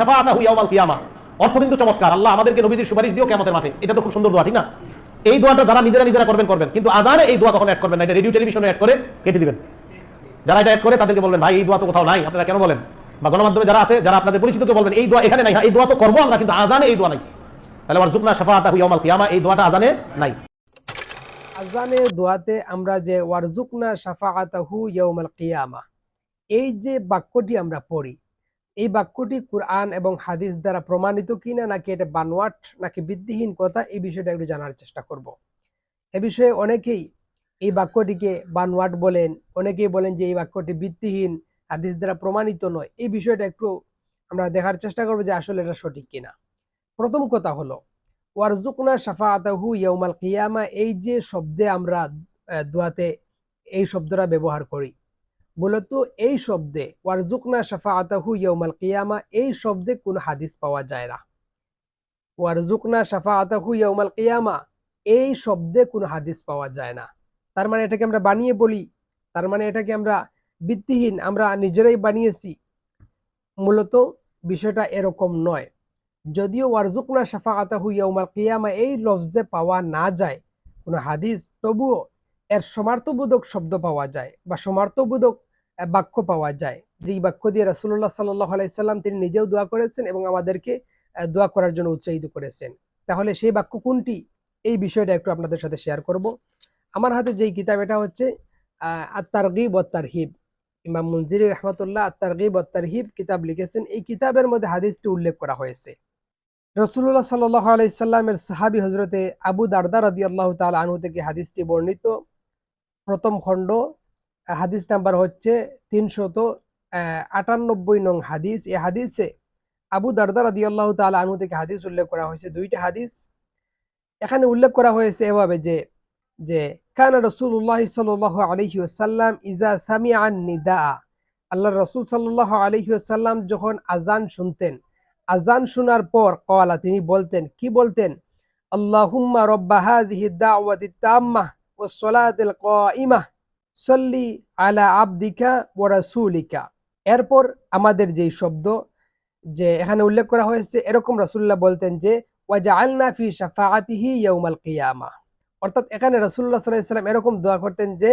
শাফাআতাহু ইয়াউমাল অর্থ কিন্তু চমৎকার। আল্লাহ আমাদেরকে নবীজির সুপারিশ দিও কিয়ামতের মাঠে। এটা তো খুব সুন্দর দোয়া ঠিক না? এই দোয়াটা যারা নিজেরা নিজেরা করবেন করবেন। কিন্তু আজানে এই দোয়া কখনো অ্যাড করবেন না। এটা রেডিও টেলিভিশনে অ্যাড করে কেটে দিবেন। যারা এটা অ্যাড করে তাদেরকে বলবেন ভাই এই দোয়া তো কোথাও নাই। আপনারা কেন বলেন? বা গণমাধ্যমে যারা আছে যারা আপনাদের পরিচিত তো বলবেন এই দোয়া এখানে নাই। হ্যাঁ, এই দোয়া তো করব আমরা কিন্তু আজানে এই দোয়া নাই। তাহলে শাফাআতাহু ইয়াউমাল এই দোয়াটা আজানে নাই। আজানের দোয়াতে আমরা যে ওয়ারজুকনা শাফাআতাহু ইয়াউমাল কিয়ামা এই যে বাক্যটি আমরা পড়ি এই বাক্যটি কুরআন এবং হাদিস দ্বারা প্রমাণিত কিনা, নাকি এটা বানোয়াট, নাকি ভিত্তিহীন কথা, এই বিষয়টা একটু জানার চেষ্টা করব। এ বিষয়ে অনেকেই এই বাক্যটিকে বানোয়াট বলেন, অনেকেই বলেন যে এই বাক্যটি বৃত্তিহীন হাদিস দ্বারা প্রমাণিত নয়। এই বিষয়টা একটু আমরা দেখার চেষ্টা করব যে আসলে এটা সঠিক কিনা। প্রথম কথা হলো ওয়ারজুকনা শাফাআতাহু ইয়াউমাল কিয়ামা, এই যে শব্দে আমরা দোয়াতে এই শব্দটা ব্যবহার করি। মূলত এই শব্দে ওয়ারজুকনা শাফাআতাহু ইয়াউমাল কিয়ামা এই শব্দে কোনো হাদিস পাওয়া যায় না। ওয়ারজুকনা শাফাআতাহু ইয়াউমাল কিয়ামা এই শব্দে কোনো হাদিস পাওয়া যায় না। তার মানে এটাকে আমরা বানিয়ে বলি, তার মানে এটাকে আমরা ভিত্তিহীন, আমরা নিজেরাই বানিয়েছি। মূলত বিষয়টা এরকম নয়। যদিও ওয়ারজুকনা শাফাআতাহু ইয়াউমাল কিয়ামা এই লফজে পাওয়া না যায়, কোনো হাদিস, তবুও এর সমার্থবোধক শব্দ পাওয়া যায় বা সমার্থবোধক বাক্য পাওয়া যায়। যেই বাক্য দিয়ে রাসূলুল্লাহ সাল্লাল্লাহু আলাইহি সাল্লাম তিনি নিজেও দোয়া করেছেন এবং আমাদেরকে দোয়া করার জন্য উৎসাহিত করেছেন। তাহলে সেই বাক্য কোনটি? এই বিষয়টা একটু আপনাদের সাথে শেয়ার করব। আমার হাতে যেই কিতাব, এটা হচ্ছে ওয়াত তারহিব। ইমাম মুনজিরি রহমতুল্লাহ আত-তারগিব ওয়াত তারহিব কিতাব লিখেছেন। এই কিতাবের মধ্যে হাদিসটি উল্লেখ করা হয়েছে। রসুল্লাহ সাল্লাহ আলাইসাল্লামের সাহাবি হজরতে আবু দারদা রাদি আল্লাহ তাল আনহু থেকে হাদিসটি বর্ণিত। প্রথম খণ্ড হাদিস নাম্বার হচ্ছে তিনশত আটানব্বই নং হাদিস। এ হাদিসে আবু দারদার আদি আল্লাহ তাল আনহু থেকে হাদিস উল্লেখ করা হয়েছে, দুইটা হাদিস। এখানে উল্লেখ করা হয়েছে এভাবে যে যে, কান রসুল্লাহ সাল্লাহ আলহি আসাল্লাম ইজা সামি আন নিদা আল্লাহ রসুল সাল্লাহ আলহি আসাল্লাম যখন আজান শুনতেন আজান শোনার পর কওয়ালা তিনি বলতেন, কি বলতেন? আল্লাহুম্মা রব্বা হাযিহি দাওয়াতি তাম্মাহ ওয়াস সালাতিল কাইমাহ সাল্লি আলা আবদিকা ওয়া রাসূলিকা। এরপর আমাদের যেই শব্দ, যে এখানে উল্লেখ করা হয়েছে, এরকম রাসূলুল্লাহ বলতেন যে, ওয়াজআলনা ফি শাফাআতিহি ইয়াউমাল কিয়ামা। অর্থাৎ এখানে রাসূলুল্লাহ সাল্লাল্লাহু আলাইহি সাল্লাম এরকম দোয়া করতেন যে,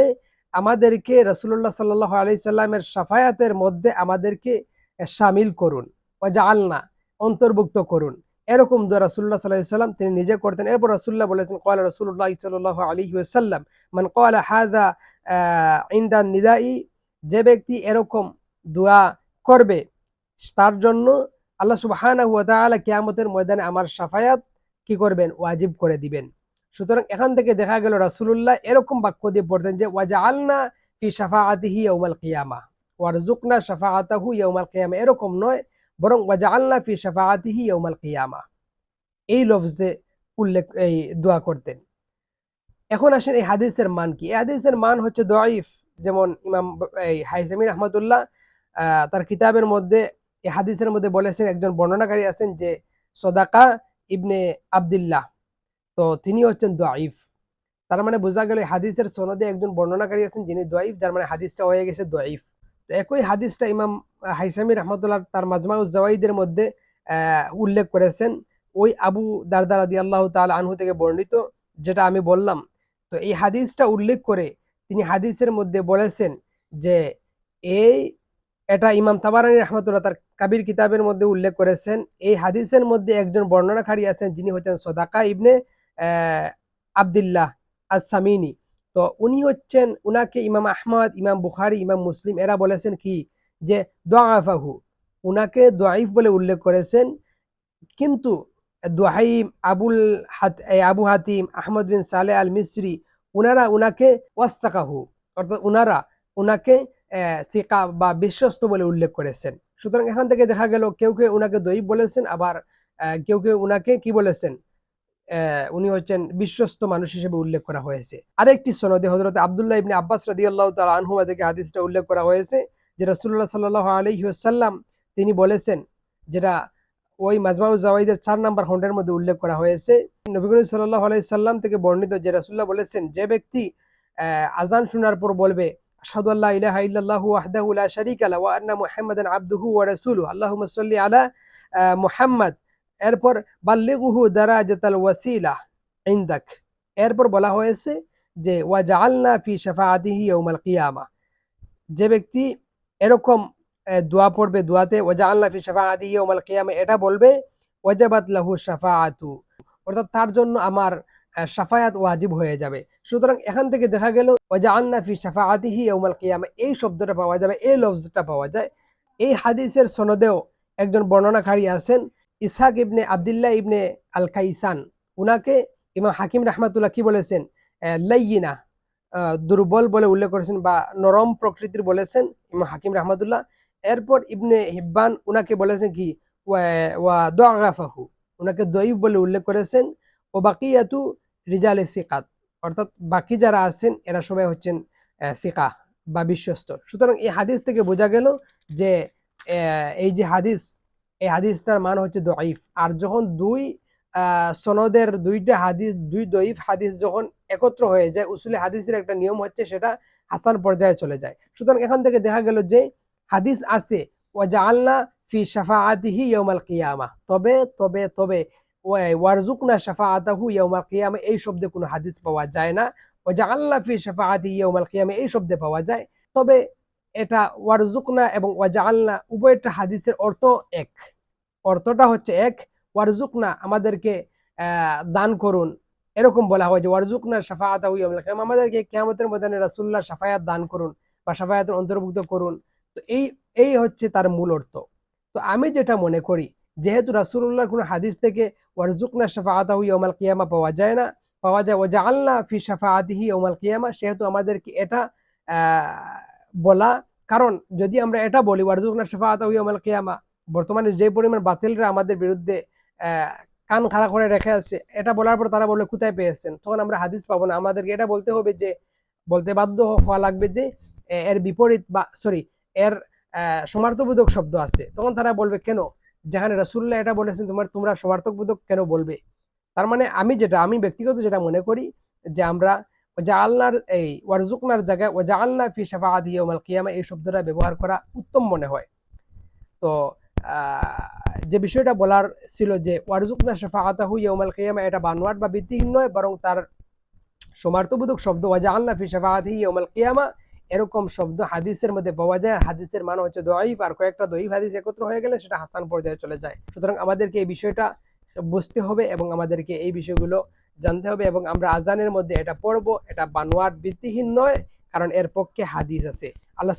আমাদেরকে রাসূলুল্লাহ সাল্লাল্লাহু আলাইহি সাল্লামের শাফায়াতের মধ্যে আমাদেরকে সামিল করুন। ওয়াজা আলনা অন্তর্ভুক্ত করুন। এরকম দোয়া রাসুল্লাহ সাল্লাহ সাল্লাম তিনি নিজে করতেন। এরপর রাসুল্লাহ বলেছেন কয়লা রসুল্লাহ সাল্লাহ আলী সাল্লাম মান কয়লা হাজা ইন্দান নিদাই, যে ব্যক্তি এরকম দোয়া করবে, তার জন্য আল্লাহ তাআলা কিয়ামতের ময়দানে আমার সাফায়াত কি করবেন? ওয়াজিব করে দিবেন। সুতরাং এখান থেকে দেখা গেল রাসুলুল্লাহ এরকম বাক্য দিয়ে পড়তেন যে ওয়াজা আলনা ফি সাফাআতিহি ইয়াউমাল কিয়ামা ওয়ারজুকনা সাফাআতাহু ইয়াউমাল কিয়ামা। এরকম নয় বরং ওয়াজা আল্লাহ ফি শাফাআতিহি ইয়াউমাল কিয়ামা। এই লফজে উল্লেখ এই দোয়া করতেন। এখন আসেন এই হাদিসের মান কি? এই হাদিসের মান হচ্ছে দয়ীফ যেমন ইমাম এই হাইসামি রহমতুল্লাহ আহ, তার কিতাবের মধ্যে এই হাদিসের মধ্যে বলেছেন একজন বর্ণনাকারী আছেন যে সদাকা ইবনে আবদুল্লাহ। তো তিনি হচ্ছেন দয়ীফ তার মানে বোঝা গেল হাদিসের সনদে একজন বর্ণনাকারী আছেন যিনি দয়ীফ যার মানে হাদিসটা হয়ে গেছে দয়ীফ তো একই হাদিসটা ইমাম হাইসামি রহমতুল্লাহ তার মাজমাউজ জাওয়াইদের মধ্যে উল্লেখ করেছেন। ওই আবু দারদা আদি আল্লাহ তাল আনহু থেকে বর্ণিত, যেটা আমি বললাম। তো এই হাদিসটা উল্লেখ করে তিনি হাদিসের মধ্যে বলেছেন যে, এই, এটা ইমাম তাবারানি রহমতুল্লাহ তার কাবির কিতাবের মধ্যে উল্লেখ করেছেন। এই হাদিসের মধ্যে একজন বর্ণনাকারী আছেন, যিনি হচ্ছেন সদাকা ইবনে আবদুল্লাহ আসামিনী তো উনি হচ্ছেন, উনাকে ইমাম আহমদ, ইমাম বুখারি, ইমাম মুসলিম এরা বলেছেন কি? যে দোয়াফাহু উনাকে দোয়াইফ বলে উল্লেখ করেছেন। কিন্তু দোহাইম, আবুল হাত আবু হাতিম, আহমদ বিন সালে আল মিসরি উনারা উনাকে ওয়াস্তাকাহু অর্থাৎ উনারা উনাকে সিকা বা বিশ্বস্ত বলে উল্লেখ করেছেন। সুতরাং এখান থেকে দেখা গেল, কেউ কেউ উনাকে দইব বলেছেন, আবার কেউ কেউ উনাকে কি বলেছেন? উনি হচ্ছেন বিশ্বস্ত মানুষ হিসেবে উল্লেখ করা হয়েছে। আরেকটি সনদে হজরত আবদুল্লাহ ইবনে আব্বাস রাদিয়াল্লাহু তাআলা আনহুমা থেকে হাদিসটা উল্লেখ করা হয়েছে যে রাসূলুল্লাহ সাল্লাল্লাহু আলাইহি ওয়াসাল্লাম তিনি বলেছেন যেটা ওই মাজমাউজ জাওয়াইদের চার নাম্বার খণ্ডের মধ্যে উল্লেখ করা হয়েছে। নবী করিম সাল্লাল্লাহু আলাইহি সাল্লাম থেকে বর্ণিত যে রাসূলুল্লাহ বলেছেন, যে ব্যক্তি আজান শোনার পর বলবে, আশহাদু আল্লা ইলাহা ইল্লাল্লাহু ওয়াহদাহু লা শারীকা লা ওয়া আন্না মুহাম্মাদান আবদুহু ওয়া রাসূলুহু, আল্লাহুম্মা সাল্লি আলা মুহাম্মদ। এরপর, বাল্লিগুহু দারাজাতাল ওয়াসিলা ইনদাক। এরপর বলা হয়েছে যে ওয়া জাআলনা ফি শাফাআতিহি ইয়াউমাল কিয়ামা। যে ব্যক্তি এরকম দোয়া পড়বে দোয়াতে ওয়া জাআলনা ফি শাফাআতিহি ইয়াউমাল কিয়ামা, এটা বলবে, ওয়াজাবাত লাহু শাফাআতু। অর্থাৎ তার জন্য আমার সাফায়াত ওয়াজিব হয়ে যাবে। সুতরাং এখান থেকে দেখা গেল, ওয়াজআলনা ফি শাফাআতিহি ইয়াউমাল কিয়ামা, এই শব্দটা পাওয়া যাবে, এই লফজটা পাওয়া যায়। এই হাদিসের সনদেও একজন বর্ণনাকারী আছেন ইসহাক ইবনে আবদুল্লাহ ইবনে আল কাইসান উনাকে ইমাম হাকিম রাহমাতুল্লাহ কি বলেছেন? লাইয়িনা দুর্বল বলে উল্লেখ করেছেন বা নরম প্রকৃতির বলেছেন ইমাম হাকিম রাহমাতুল্লাহ। এরপর ইবনে হিব্বান উনাকে বলেছেন কি? ওয়া- দাগাফাহু উনাকে দইফ বলে উল্লেখ করেছেন। ও বাকিয়াতু রিজালে সিকাত, অর্থাৎ বাকি যারা আছেন, এরা সবাই হচ্ছেন সিকা বা বিশ্বস্ত। সুতরাং এই হাদিস থেকে বোঝা গেল যে এই যে হাদিস এই হাদিসটার মান হচ্ছে দইফ আর যখন দুই সনদের দুইটা হাদিস, দুই দইফ হাদিস যখন একত্র হয়ে যায়, উসুলে হাদিসের একটা নিয়ম হচ্ছে সেটা হাসান পর্যায়ে চলে যায়। সুতরাং এখান থেকে দেখা গেল যে হাদিস আছে, ওয়াজআলনা ফি শাফাআতিহি ইয়াউমাল কিয়ামা। তবে তবে তবে, ওয়া- ওয়ারজুকনা শাফাআতাহু ইয়াউমাল কিয়ামা এই শব্দে কোনো হাদিস পাওয়া যায় না। ওয়াজআলনা ফি শাফাআতিহি ইয়াউমাল কিয়ামা এই শব্দে পাওয়া যায়। তবে এটা ওয়ারজুকনা এবং ওয়াজআলনা, উভয়টা হাদিসের অর্থ এক। অর্থটা হচ্ছে এক ওয়ারজুকনা আমাদেরকে দান করুন। এরকম বলা হয় যে ওয়ারজুকনা কিয়ামা, আমাদেরকে কিয়ামতের ময়দানে রাসূলুল্লাহ শাফায়াত দান করুন বা শাফায়াতের অন্তর্ভুক্ত করুন। তো এই এই হচ্ছে তার মূল অর্থ। তো আমি যেটা মনে করি, যেহেতু রাসূলুল্লাহর কোনো হাদিস থেকে ওয়ারজুকনা শাফাআতাহু ইয়াউমাল কিয়ামা পাওয়া যায় না, পাওয়া যায় ওয়াজআলনা ফি শাফাআতিহি ইয়াউমাল কিয়ামা, সেহেতু আমাদেরকে এটা বলা কারণ যদি আমরা এটা বলি ওয়ারজুকনা শাফাআতাহু ইয়াউমাল কিয়ামা, বর্তমানে যে পরিমাণ বাতিলরা আমাদের বিরুদ্ধে কান খাড়া করে রেখে আছে এটা বলার পর তারা বলে কোথায় পেয়েছেন তখন আমরা হাদিস পাবো না। আমাদেরকে এটা বলতে হবে যে, বলতে বাধ্য হওয়া লাগবে যে এর বিপরীত বা সরি এর সমার্থবোধক শব্দ আছে। তখন তারা বলবে, কেন? যেখানে রাসূলুল্লাহ এটা বলেছেন, তোমার, তোমরা সমার্থকবোধক কেন বলবে? তার মানে আমি যেটা, আমি ব্যক্তিগত যেটা মনে করি যে, আমরা জাআলনার এই ওয়ারজুকনার জায়গায় ওয়াজআলনা ফি শাফাআতি ইয়াউমাল কিয়ামা এই শব্দটা ব্যবহার করা উত্তম মনে হয়। তো যে বিষয়টা বলার ছিল যে ওয়ারজুকনা শাফাআতাহু ইয়াউমাল কিয়ামা এটা বানোয়াট বা ভিত্তিহীন নয়, বরং তার সমার্থবোধক শব্দ, ওয়াজআলনা ফি শাফাআতিহি ইয়াউমাল কিয়ামা এরকম শব্দ হাদিসের মধ্যে পাওয়া যায়। হাদিসের মান হচ্ছে দইফ আর কয়েকটা দইফ হাদিস একত্র হয়ে গেলে সেটা হাসান পর্যায়ে চলে যায়। সুতরাং আমাদেরকে এই বিষয়টা বুঝতে হবে এবং আমাদেরকে এই বিষয়গুলো জানতে হবে এবং আমরা আজানের মধ্যে এটা পড়ব, এটা বানোয়াট ভিত্তিহীন নয়, কারণ এর পক্ষে হাদিস আছে। আল্লাহ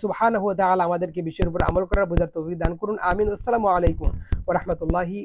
তাআলা আমাদেরকে বিষয়ের উপর আমল করার বোঝার তৌফিক দান করুন। আমিন। আসসালামু আলাইকুম ওয়া রাহমাতুল্লাহি